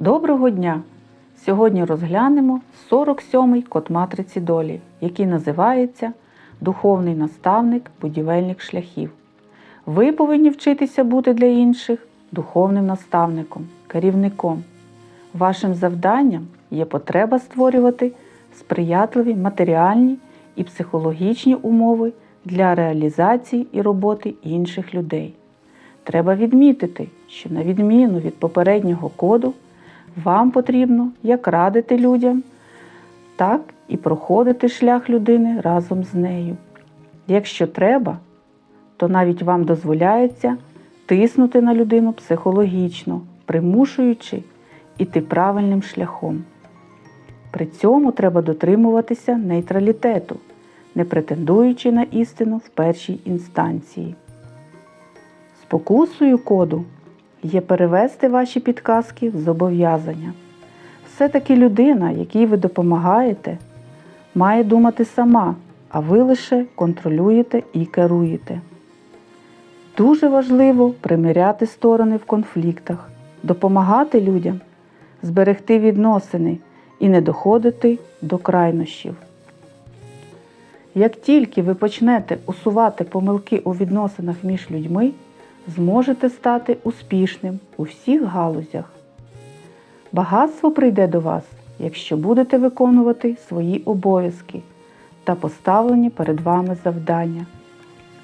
Доброго дня! Сьогодні розглянемо 47-й код матриці долі, який називається Духовний наставник будівельник шляхів. Ви повинні вчитися бути для інших духовним наставником, керівником. Вашим завданням є потреба створювати сприятливі матеріальні і психологічні умови для реалізації і роботи інших людей. Треба відмітити, що на відміну від попереднього коду, вам потрібно як радити людям, так і проходити шлях людини разом з нею. Якщо треба, то навіть вам дозволяється тиснути на людину психологічно, примушуючи іти правильним шляхом. При цьому треба дотримуватися нейтралітету, не претендуючи на істину в першій інстанції. Спокусою коду є перевести ваші підказки в зобов'язання. Все-таки людина, якій ви допомагаєте, має думати сама, а ви лише контролюєте і керуєте. Дуже важливо примиряти сторони в конфліктах, допомагати людям, зберегти відносини і не доходити до крайнощів. Як тільки ви почнете усувати помилки у відносинах між людьми, зможете стати успішним у всіх галузях. Багатство прийде до вас, якщо будете виконувати свої обов'язки та поставлені перед вами завдання.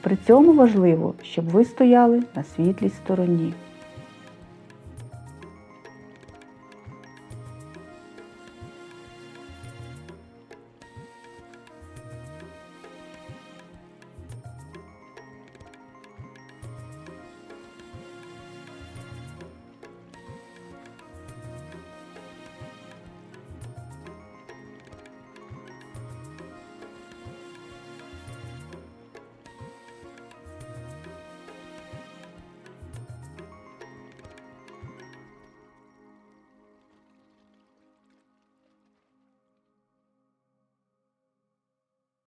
При цьому важливо, щоб ви стояли на світлій стороні.